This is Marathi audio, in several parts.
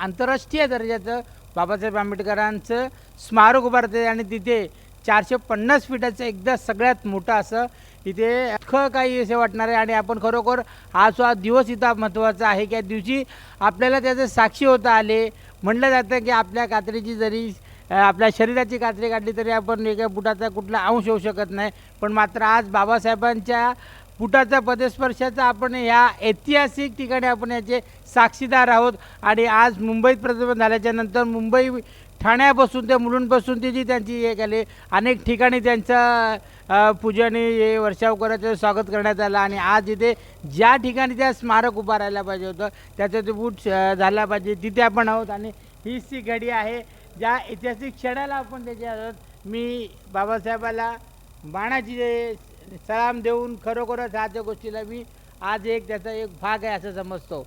आंतरराष्ट्रीय दर्जाचं बाबासाहेब आंबेडकरांचं स्मारक उभारते आणि तिथे चारशे पन्नास फीटाचं एकदा सगळ्यात मोठं असं इथे अख्खं काही असे वाटणार आहे आणि आपण खरोखर आज हा दिवस इथं महत्त्वाचा आहे की या दिवशी आपल्याला त्याचं साक्षी होता आले. म्हटलं जातं की आपल्या कात्रीची जरी आपल्या शरीराची कात्री काढली तरी आपण एका बुटाचा कुठला अंश होऊ शकत नाही. पण मात्र आज बाबासाहेबांच्या पुटाचा पदस्पर्शाचा आपण ह्या ऐतिहासिक ठिकाणी आपण याचे साक्षीदार आहोत. आणि आज मुंबईत प्रतिबंध झाल्याच्यानंतर मुंबई ठाण्यापासून ते मुलुंडपासून ती जी त्यांची हे केली अनेक ठिकाणी त्यांचं पूजनी पूजने हे वर्षावकराचं स्वागत करण्यात आलं. आणि आज इथे ज्या ठिकाणी त्या स्मारक उभारायला पाहिजे होतं त्याचं ते बूट झाला पाहिजे तिथे आपण आहोत. आणि हीच ती घडी आहे. ज्या ऐतिहासिक क्षणाला आपण त्याचे आहोत मी बाबासाहेबाला बाणाची सलाम देऊन खरोखरच आज गोष्टीला मी आज एक त्याचा एक भाग आहे असं समजतो.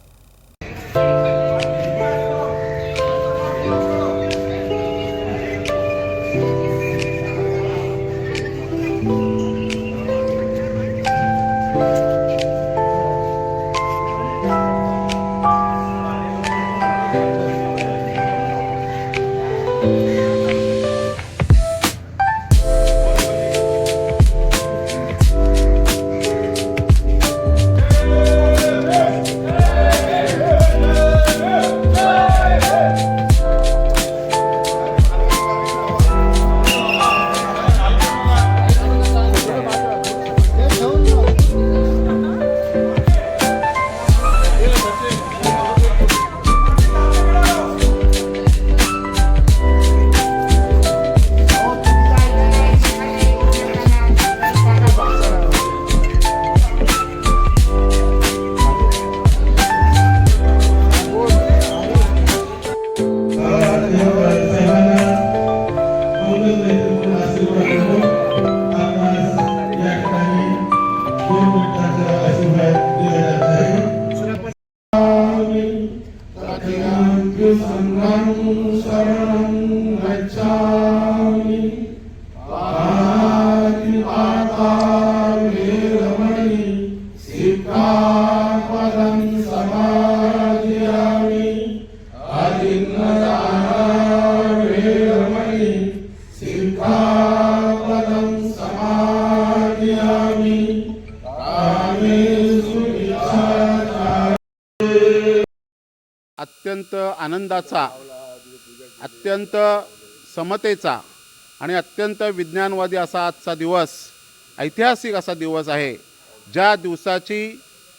अत्यंत आनंदाचा अत्यंत समतेचा आणि अत्यंत विज्ञानवादी असा आजचा दिवस ऐतिहासिक असा दिवस आहे ज्या दिवसाची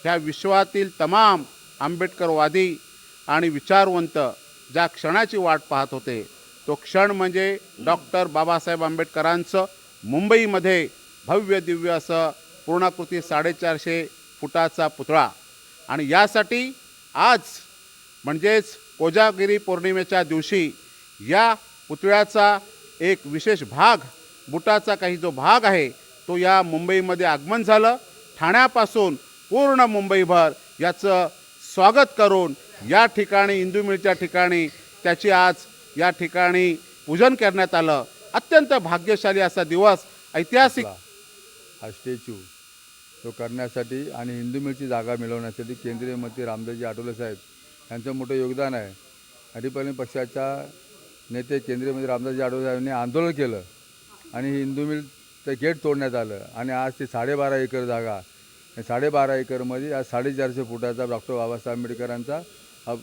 ह्या विश्वातील तमाम आंबेडकरवादी आणि विचारवंत ज्या क्षणाची वाट पाहत होते तो क्षण म्हणजे डॉक्टर बाबासाहेब आंबेडकरांचं मुंबईमध्ये भव्य दिव्य असं पूर्णाकृती साडेचारशे फुटाचा पुतळा. आणि यासाठी आज म्हणजेच कोजागिरी पौर्णिमेच्या दिवशी या पुतळ्याचा एक विशेष भाग बुटाचा काही जो भाग आहे तो या मुंबईमध्ये आगमन झालं. ठाण्यापासून पूर्ण मुंबईभर याचं स्वागत करून या ठिकाणी इंदू मिलच्या ठिकाणी त्याची आज या ठिकाणी पूजन करण्यात आलं. अत्यंत भाग्यशाली असा दिवस ऐतिहासिक हा स्टॅच्यू तो करण्यासाठी आणि हिंदू मिलची जागा मिळवण्यासाठी केंद्रीय मंत्री रामदासजी आठवले साहेब यांचं मोठं योगदान आहे. हरिपालन पक्षाच्या नेते केंद्रीय मंत्री रामदासजी जाधव यांनी आंदोलन केलं आणि हिंदू मिल ते गेट तोडण्यात आलं. आणि आज ती साडेबारा एकर जागा. साडेबारा एकरमध्ये आज साडेचारशे फुटाचा डॉक्टर बाबासाहेब आंबेडकरांचा हा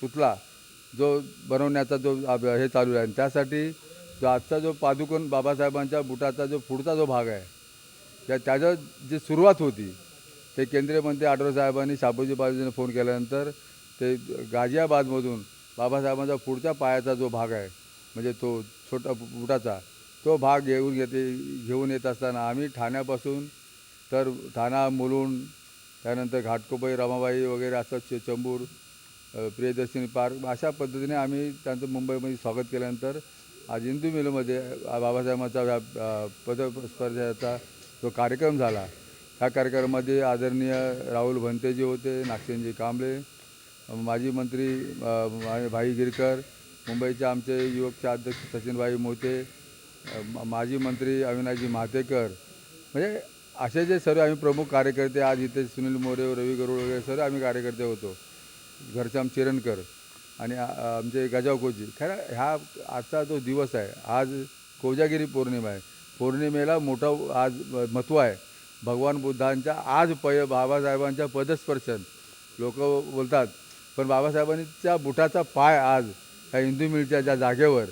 पुतला जो बनवण्याचा जो अब- हे चालू आहे. आणि त्यासाठी जो आजचा जो पादुकोण बाबासाहेबांच्या बुटाचा जो पुढचा जो भाग आहे त्या त्याच्या जी सुरुवात होती ते केंद्रीय मंत्री आठवले साहेबांनी शाबूजी बाजूने फोन केल्यानंतर ते गाझियाबादमधून बाबासाहेबांचा पुढच्या पायाचा जो भाग आहे म्हणजे तो छोटा बुटाचा तो भाग घेऊन घेते घेऊन येत असताना आम्ही ठाण्यापासून तर ठाणा मुलुंड त्यानंतर घाटकोबाई रमाबाई वगैरे असं च चंबूर प्रियदर्शनी पार्क अशा पद्धतीने आम्ही त्यांचं मुंबईमध्ये स्वागत केल्यानंतर आज इंदू मिलमध्ये बाबासाहेबांचा पदस्पर्धाचा जो कार्यक्रम झाला त्या कार्यक्रमामध्ये आदरणीय राहुल भंतेजी होते नागसेनजी कांबळे माजी मंत्री भाई गिरकर मुंबईचे आमचे युवकचे अध्यक्ष सचिनभाई मोते माजी मंत्री अविनाशजी महातेकर. म्हणजे असे जे सर्व आम्ही प्रमुख कार्यकर्ते आज इथे सुनील मोरे रवी गरुड वगैरे सर्व आम्ही कार्यकर्ते होतो. घरश्याम चिरणकर आणि आमचे आमचे गजावकोजी खरं ह्या आजचा जो दिवस आहे आज कोजागिरी पौर्णिमा आहे. पौर्णिमेला मोठं आज महत्त्व आहे. भगवान बुद्धांच्या आज पय बाबासाहेबांच्या पदस्पर्शन. लोक बोलतात पण बाबासाहेबांच्या बुटाचा पाय आज ह्या हिंदू मिलच्या ज्या जागेवर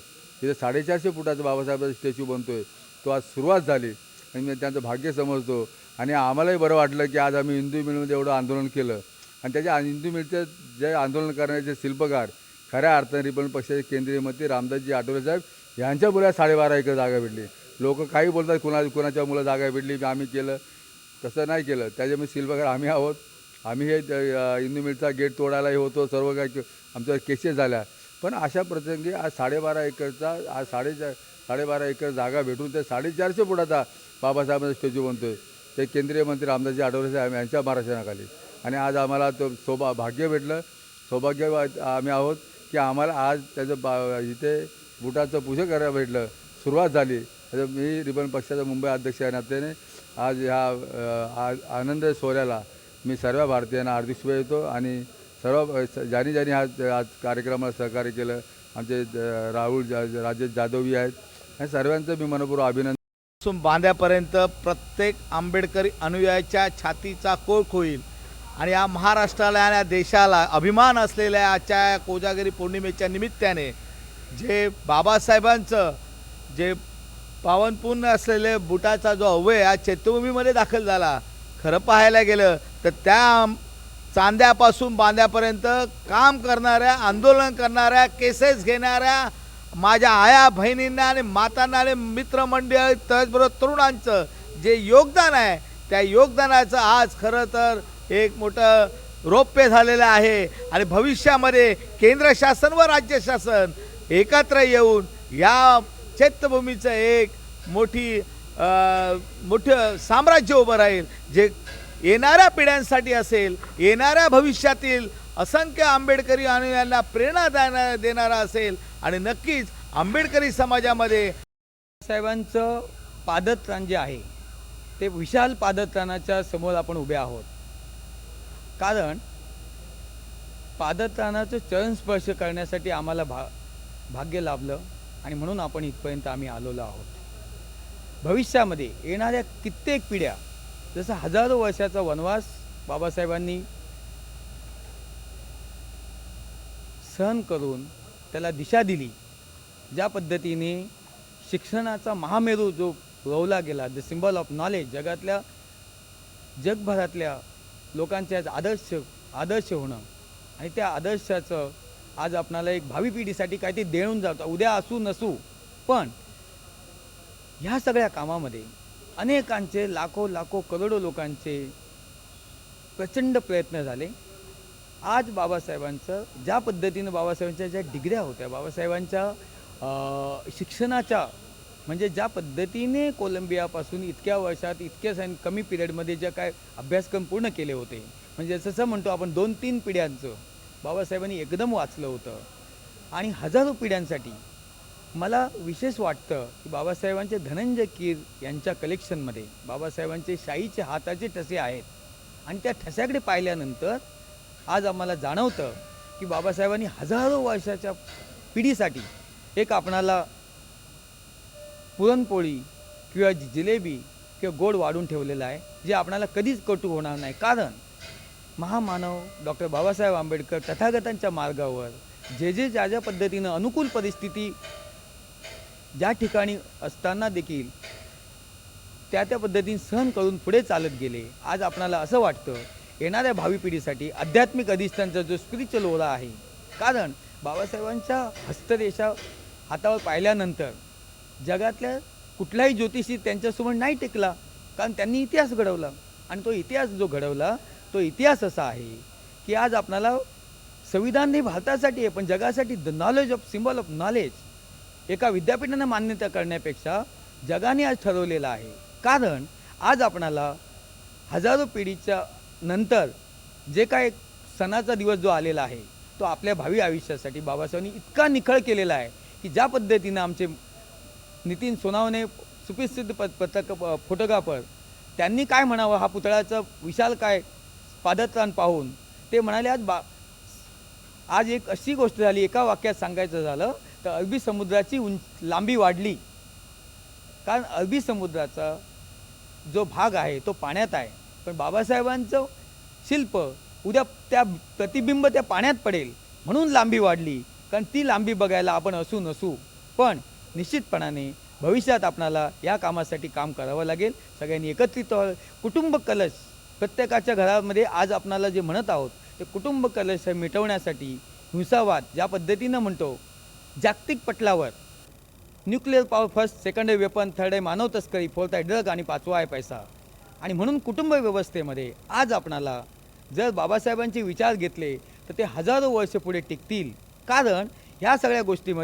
तिथे साडेचारशे फुटाचा बाबासाहेबाचा स्टॅच्यू बनतो आहे तो आज सुरुवात झाली. आणि मी त्यांचं भाग्य समजतो. आणि आम्हालाही बरं वाटलं की आज आम्ही हिंदू मिलमध्ये एवढं आंदोलन केलं. आणि त्याच्या हिंदू मिलचं जे आंदोलन करण्याचे शिल्पकार खऱ्या अर्थाने रिपब्लिक पक्षाचे केंद्रीय मंत्री रामदासजी आठवले साहेब यांच्या मुला साडेबारा एकर जागा भेटली. लोक काही बोलतात कुणा कुणाच्या मुलं जागा भेटली आम्ही केलं. तसं नाही केलं. त्याच्यामुळे शिल्पकार आम्ही आहोत. आम्ही हे इंदू मिलचा गेट तोडायलाही होतो सर्व काही आमच्यावर केसेस झाल्या. पण अशा प्रसंगी आज साडेबारा एकरचा आज साडेचार साडेबारा एकर जागा भेटून ते साडेचारशे फुटाचा बाबासाहेबांचा स्टॅच्यू बनतोय. ते केंद्रीय मंत्री रामदासजी आठवले साहेब यांच्या मार्गदर्शनाखाली. आणि आज आम्हाला तो सौभा भाग्य भेटलं. सौभाग्य आम्ही आहोत की आम्हाला आज त्याचं बा इथे बुटाचं पूजन करायला भेटलं. सुरुवात झाली. मी रिबन पक्षाचा मुंबई अध्यक्ष या नात्याने आज ह्या आज आनंद सोहळ्याला मी सर्व भारतीयांना हार्दिक शुभेच्छा देतो आणि सर्व अ, स- ज्यांनी ज्यांनी आज आज कार्यक्रमाला सहकार्य केलं आमचे राहुल जा राजेश जाधवही आहेत आणि सर्वांचं मी मनपूर्वक अभिनंदनपासून बांध्यापर्यंत प्रत्येक आंबेडकरी अनुयायाच्या छातीचा कोक होईल आणि या महाराष्ट्राला आणि या देशाला अभिमान असलेल्या आजच्या कोजागिरी पौर्णिमेच्या निमित्ताने जे बाबासाहेबांचं जे पावनपूर्ण असलेले बुटाचा जो अव्यय आज चैत्यभूमीमध्ये दाखल झाला खरं पाहायला गेलं तर त्या चांद्यापासून बांध्यापर्यंत काम करणाऱ्या आंदोलन करणाऱ्या केसेस घेणाऱ्या माझ्या आया बहिणींना आणि मातांना आणि मित्रमंडळ त्याचबरोबर तरुणांचं जे योगदान आहे त्या योगदानाचं आज खरं तर एक मोठं रौप्य झालेलं आहे. आणि भविष्यामध्ये केंद्र शासन व राज्य शासन एकत्र येऊन या चैत्यभूमीचं एक मोठी मोठं साम्राज्य उभं राहील जे येणाऱ्या पिढ्यांसाठी असेल येणाऱ्या भविष्यातील असंख्य आंबेडकरी अनुयांना प्रेरणा देणा देणारा असेल. आणि नक्कीच आंबेडकरी समाजामध्ये साहेबांचं पादत्राण जे आहे ते विशाल पादत्राणाच्या समोर आपण उभे आहोत. कारण पादत्राणाचं चरण स्पर्श करण्यासाठी आम्हाला भा भाग्य लाभलं आणि म्हणून आपण इथपर्यंत आम्ही आलेलो आहोत. भविष्यामध्ये येणाऱ्या कित्येक पिढ्या जसं हजारो वर्षाचा वनवास बाबासाहेबांनी सहन करून त्याला दिशा दिली ज्या पद्धतीने शिक्षणाचा महामेरू जो रोवला गेला द सिम्बॉल ऑफ नॉलेज जगातल्या जगभरातल्या लोकांचे आज आदर्श आदर्श होणं. आणि त्या आदर्शाचं आज आपणाला एक भावी पिढीसाठी काहीतरी देऊन जातं उद्या असू नसू पण ह्या सगळ्या कामामध्ये अनेकांचे लाखो लाखो करोडो लोकांचे प्रचंड प्रयत्न झाले. आज बाबासाहेबांचं ज्या पद्धतीनं बाबासाहेबांच्या ज्या डिग्र्या होत्या बाबासाहेबांच्या शिक्षणाच्या म्हणजे ज्या पद्धतीने कोलंबियापासून इतक्या वर्षात इतक्या सन कमी पिरियडमध्ये ज्या काय अभ्यासक्रम पूर्ण केले होते. म्हणजे जसं म्हणतो आपण दोन तीन पिढ्यांचं बाबासाहेबांनी एकदम वाचलं होतं. आणि हजारो पिढ्यांसाठी मला विशेष वाटतं की बाबासाहेबांचे धनंजय कीर यांच्या कलेक्शनमध्ये बाबासाहेबांचे शाईचे हाताचे ठसे आहेत. आणि त्या ठस्याकडे पाहिल्यानंतर आज आम्हाला जाणवतं की बाबासाहेबांनी हजारो वर्षाच्या पिढीसाठी एक आपणाला पुरणपोळी किंवा जिलेबी किंवा गोड वाढून ठेवलेलं आहे जे आपणाला कधीच कटू होणार नाही. कारण महामानव डॉक्टर बाबासाहेब आंबेडकर तथागतांच्या मार्गावर जे जे ज्या ज्या पद्धतीनं अनुकूल परिस्थिती ज्या ठिकाणी असताना देखील त्या त्या पद्धतीने सहन करून पुढे चालत गेले. आज आपणाला असं वाटतं येणाऱ्या भावी पिढीसाठी आध्यात्मिक अधिष्ठानचा जो स्पिरिच्युअल ओरा आहे. कारण बाबासाहेबांच्या हस्तरेषा हातावर पाहिल्यानंतर जगातल्या कुठलाही ज्योतिषी त्यांच्यासमोर नाही टेकला कारण त्यांनी इतिहास घडवला. आणि तो इतिहास जो घडवला तो इतिहास असा आहे की आज आपणाला संविधान हे भारतासाठी आहे पण जगासाठी the knowledge of symbol of knowledge एका विद्यापीठानं मान्यता करण्यापेक्षा जगाने आज ठरवलेलं आहे. कारण आज आपणाला हजारो पिढीच्या नंतर जे काय सणाचा दिवस जो आलेला आहे तो आपल्या भावी आयुष्यासाठी बाबासाहेबांनी इतका निखळ केलेला आहे की ज्या पद्धतीनं आमचे नितीन सोनावणे सुप्रसिद्ध प पत्रक फोटोग्राफर त्यांनी काय म्हणावं हा पुतळ्याचं विशाल काय पादत्राण पाहून ते म्हणाले आज बा आज एक अशी गोष्ट झाली एका वाक्यात सांगायचं झालं तर अरबी समुद्राची उंच लांबी वाढली? कारण अरबी समुद्राचा जो भाग आहे तो पाण्यात आहे. पण बाबासाहेबांचं शिल्प उद्या त्या प्रतिबिंब त्या पाण्यात पडेल म्हणून लांबी वाढली. कारण ती लांबी बघायला आपण असू नसू. पण निश्चितपणाने भविष्यात आपणाला या कामासाठी काम करावं लागेल. सगळ्यांनी एकत्रित व्हावं. कुटुंब कलश प्रत्येकाच्या घरामध्ये आज आपणाला जे म्हणत आहोत ते कुटुंब कलश मिटवण्यासाठी हिंसावाद ज्या पद्धतीनं म्हणतो जागतिक पटलावर. न्यूक्लिअर पॉवर फर्स्ट सेकंड आहे वेपन थर्ड आहे मानव तस्करी फोर्थ आहे ड्रग आणि पाचवा आहे पैसा. आणि म्हणून कुटुंब व्यवस्थेमध्ये आज आपणाला जर बाबासाहेबांचे विचार घेतले तर ते हजारो वर्ष पुढे टिकतील. कारण ह्या सगळ्या गोष्टीमध्ये